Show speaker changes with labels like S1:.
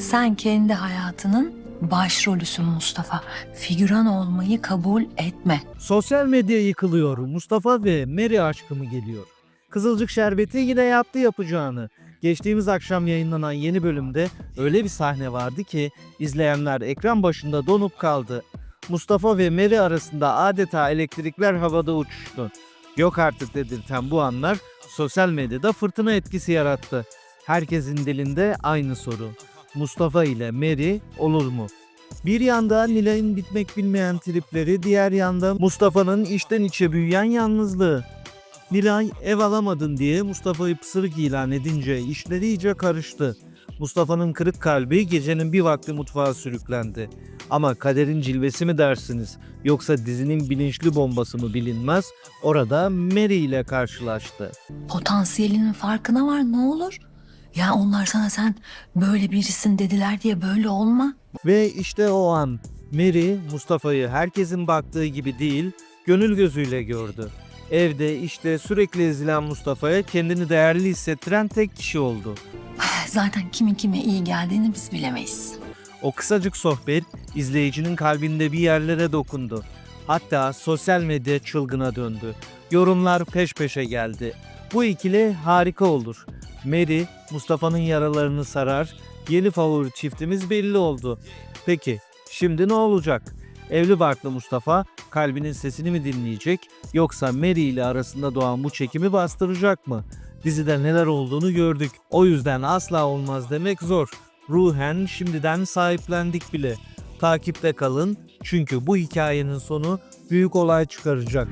S1: Sen kendi hayatının başrolüsün Mustafa. Figüran olmayı kabul etme.
S2: Sosyal medya yıkılıyor. Mustafa ve Mary aşkı mı geliyor? Kızılcık Şerbeti yine yaptı yapacağını. Geçtiğimiz akşam yayınlanan yeni bölümde öyle bir sahne vardı ki izleyenler ekran başında donup kaldı. Mustafa ve Mary arasında adeta elektrikler havada uçuştu. Yok artık dedirten bu anlar sosyal medyada fırtına etkisi yarattı. Herkesin dilinde aynı soru. Mustafa ile Mary olur mu? Bir yanda Nilay'ın bitmek bilmeyen tripleri, diğer yanda Mustafa'nın içten içe büyüyen yalnızlığı. Nilay ev alamadın diye Mustafa'yı pısırık ilan edince işleri iyice karıştı. Mustafa'nın kırık kalbi gecenin bir vakti mutfağa sürüklendi. Ama kaderin cilvesi mi dersiniz yoksa dizinin bilinçli bombası mı bilinmez orada Mary ile karşılaştı.
S1: Potansiyelinin farkına var ne olur. Ya onlar sana sen böyle birisin dediler diye böyle olma.
S2: Ve işte o an Mary Mustafa'yı herkesin baktığı gibi değil, gönül gözüyle gördü. Evde işte sürekli ezilen Mustafa'ya kendini değerli hissettiren tek kişi oldu.
S1: Zaten kimin kime iyi geldiğini biz bilemeyiz.
S2: O kısacık sohbet izleyicinin kalbinde bir yerlere dokundu. Hatta sosyal medya çılgına döndü. Yorumlar peş peşe geldi. Bu ikili harika olur. Mary, Mustafa'nın yaralarını sarar. Yeni favori çiftimiz belli oldu. Peki, şimdi ne olacak? Evli barklı Mustafa kalbinin sesini mi dinleyecek yoksa Mary ile arasında doğan bu çekimi bastıracak mı? Dizide neler olduğunu gördük. O yüzden asla olmaz demek zor. Ruhen şimdiden sahiplendik bile. Takipte kalın çünkü bu hikayenin sonu büyük olay çıkaracak.